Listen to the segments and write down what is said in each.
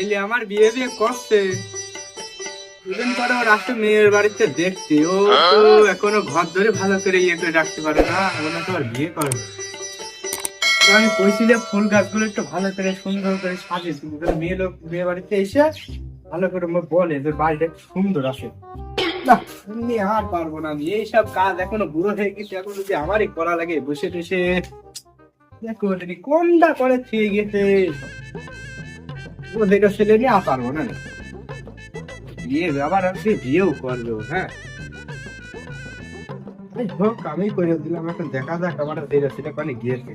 এলে আমার বিয়ে বিয়ে করছে। দুদিন পরে ওর আসছে মেয়ের বাড়িতে দেখতে ও তো এখনও ঘর ধরে ভালো করে ইয়ে করে রাখতে পারে না মনে তো আর বিয়ে করবে তো আমি কইছিলে ফুল গাছগুলো একটু ভালো করে সুন্দর করে সাজিয়ে দিব করে মেয়ে লোক বিয়ে বাড়িতে এসে ভালো করে আমার বলে যে বাড়িটা সুন্দর আসে না আর পারব না আমি। এইসব কাজ এখনও বুড়ো হয়ে গেছে, এখন যদি আমারই করা লাগে বসে যদি কোনটা করে থুয়ে গেছে? ওদের ছেলে নিয়ে না বিয়ে আবার বিয়েও হ্যাঁ? আমি করে দিলাম, এখন দেখা আমার পানি গিয়েছে।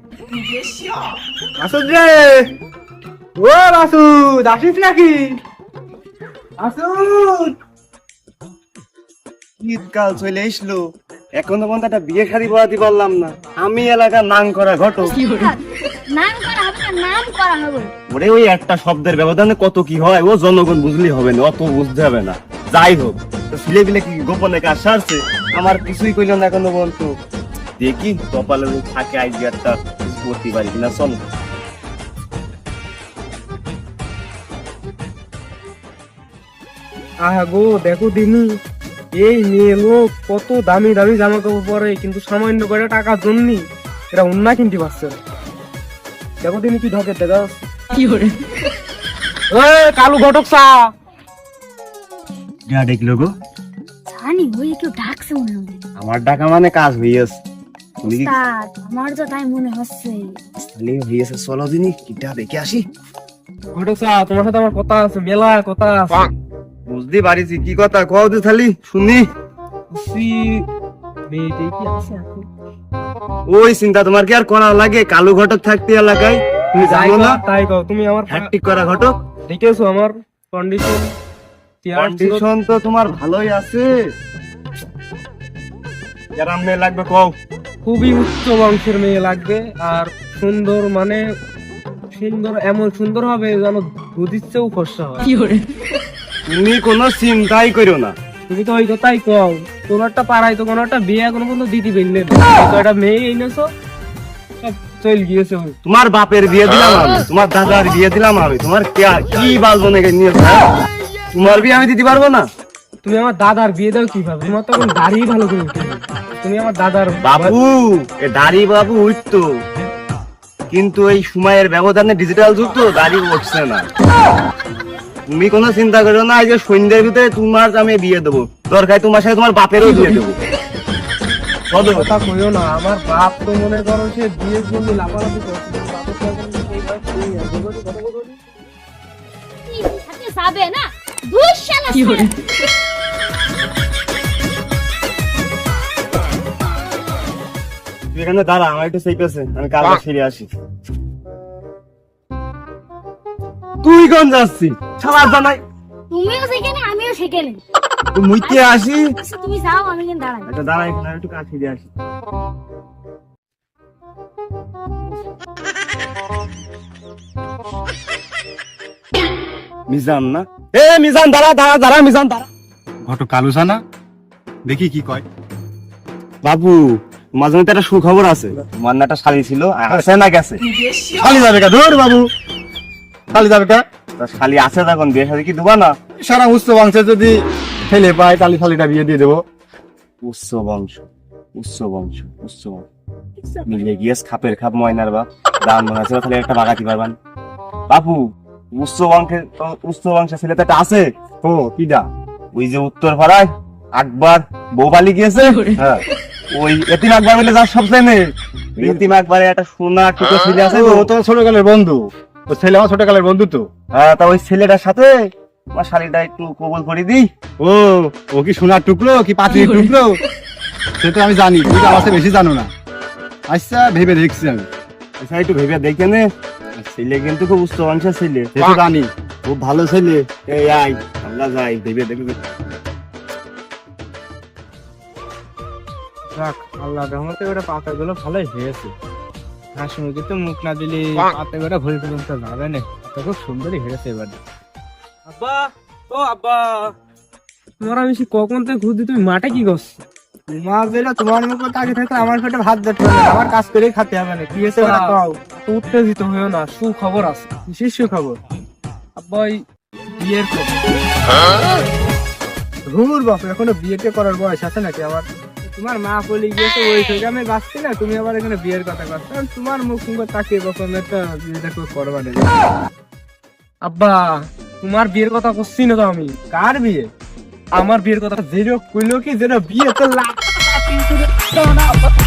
রে! ও মাসুদ আসিস নাকি? মাসুদ শীতকাল চলে আসলো এখনও পর্যন্ত একটা বিয়ে শাড়ি পড়াতে পারলাম না। আমি এলাকার নাম করা ঘটক নাম করা হবে না নাম করা হবে ওরে ওই একটা শব্দের ব্যবধানে কত কি হয় ও জনগণ বুঝলি হবে না অত বুঝতে হবে না। যাই হোক ছেলে বিলে কি গোপনে কাজ সারছে? আমার কিছুই কইল না এখনও পর্যন্ত দেখি কপালে থাকে আইজি একটা করতে পারি কিনা চল। আহা গো দেখো দিনি এই মেয়ে লোক কত দামি দামি জামা কাপড় পরে কিন্তু সামান্য করে টাকার জন্য এরা অন্য কিনতে পারছে না। দেখো দিনি কি ঢকে দেখা। কি করে? কালু ঘটক চা। যা দেখল গো। জানি ওই কেউ ডাকছে মনে হয়। আমার ডাকা মানে কাজ হইয়াছে। কি উস্তাদ, আমার তো তাই মনে হচ্ছে। তাহলে হইয়াছে চলো দিনি কিটা দেখে আসি। ঘটক চা তোমার সাথে আমার কথা আছে মেলা কথা আছে। বুঝতে পারিছি কি কথা কও তুই খালি শুনি। সি মেয়েটি কি আছে? ওই চিন্তা তোমার কি আর করা লাগে? কালো ঘটক থাকতে এলাকায়? তুমি জানো না? তাই কও তুমি আমার হ্যাট্রিক করা ঘটক। দেখেছ আমার কন্ডিশন কন্ডিশন তো তোমার ভালোই আছে। যারা মেয়ে লাগবে কও। খুবই উচ্চ বংশের মেয়ে লাগবে আর সুন্দর মানে সুন্দর এমন সুন্দর হবে যেন দুধের চেয়েও ফর্সা হয়। তুমি কোনো চিন্তাই করো না। তুমি তো ওই কথাই কও। কোনো একটা পাড়ায় তো কোনো একটা বিয়ে কোনো কোনো দিদি বেললে একটা মেয়ে এনেছো চল গিয়েছে তোমার বাপের বিয়ে দিলাম আমি তোমার দাদার বিয়ে দিলাম আমি তোমার কি বাল বনে নিয়ে তোমার বিয়ে আমি দিতে পারব না? তুমি আমার দাদার বিয়ে দাও কীভাবে? তোমার তো এখন দাড়ি ভালো করে তুমি আমার দাদার বাবু এ দাড়ি বাবু উঠতো কিন্তু এই সময়ের ব্যবধানে ডিজিটাল যুগ তো দাড়ি উঠছে না। তুমি কোনো চিন্তা করো না যে সন্ধ্যের ভিতরে তোমার আমি বিয়ে দেবো। দরকার তোমার সাথে তোমার বাপেরও বিয়ে দেবো। কথা কইও না আমার বাপ তো মনে করো সে বিয়ের জন্য লাফালাফি করছে বাপের তো এখন না। দুঃশালা কি দাঁড়া আমার একটু সেই পেছে আমি কালকে ফিরে আসি। তুই কোন যাচ্ছি ছাড়া জানাই তুমিও সেখানে আমিও সেখানে। মুইতে আসি? আচ্ছা তুমি যাও আমি কিন্তু দাঁড়াই। একটা দাঁড়া এখানে একটু কাজ ফিরে আসি। মিজান না? এ মিজান দাঁড়া দাঁড়া দাঁড়া মিজান দাঁড়া। কালুসা না দেখি কি কয়। বাবু মাঝে মধ্যে একটা সুখবর আছে। তোমার না একটা শালি ছিল আছে না গেছে। খালি যাবে কা? ধর বাবু। খালি যাবে কা? তা শালি আছে তখন বিয়ে সাথে কি দেবা না? সারা উচ্চ বংশে যদি ছেলে পায় তালি ফালিটা বিয়ে দিয়ে দেবো। উচ্চ বংশ উচ্চ বংশ উচ্চ বংশ। মিলে গিয়েস খাপের খাপ ময়নার বাপ দান মনে আছে তাহলে একটা বাগাতি পারবান। বাপু উচ্চ বংশের উচ্চ বংশের ছেলে তো একটা আছে। ও কিডা? ওই যে উত্তর পাড়ায় আকবর বউ পালি গিয়েছে হ্যাঁ ওই এতিম আকবর বলে যার সব জানে এতিম আকবরে একটা সোনা টুকরো ছেলে আছে ও তো তো ছোটকালের বন্ধু। ও ছেলে আমার ছোটকালের বন্ধু তো। হ্যাঁ তা ওই ছেলেটার সাথে আমার শালিটা একটু কবুল করে দিই। ও ও কি সোনার টুকরো কি পাথরের টুকরো? সে তো আমি জানি তুই তো আমার চেয়ে বেশি জানো না। আচ্ছা ভেবে দেখছি আমি। আচ্ছা একটু ভেবে দেখে নে। ছেলে কিন্তু খুব উচ্চ বংশের ছেলে। সে তো জানি খুব ভালো ছেলে। এই আই আমরা যাই ভেবে দেখবে যাক আল্লাহ রহমতে ওটা পাতা গুলো ভালোই হয়েছে। হাসি মুখে তো মুখ না দিলে পাতা করে ভুল পর্যন্ত যাবে না খুব সুন্দরই হয়েছে এবার। আব্বা ও আব্বা। তোমার আমি কখন থেকে খুঁজছি তুমি মাঠে কি করছ? মা বেলা তোমার মুখ আগে থাকতে আমার পেটে ভাত দিতে হবে আমার কাজ করেই খেতে হবে না কি ওটা কও। উত্তেজিত হয়েও না সুখবর আছে। বিশেষ সুখবর। আব্বা ওই বিয়ের ঘুর বাপ এখনও বিয়েতে করার বয়স আছে নাকি আমার? তোমার মা বলে গিয়েছে ওই থেকে আমি বাঁচছি না তুমি আবার এখানে বিয়ের কথা করছ। তোমার মুখ মুখ তাকিয়ে বসো আমি একটা বিয়েটা করে করবা না আব্বা তোমার বিয়ের কথা করছি না তো আমি। কার বিয়ে? আমার বিয়ের কথা যেরকম কইলো কি যেন বিয়ে তো লাখ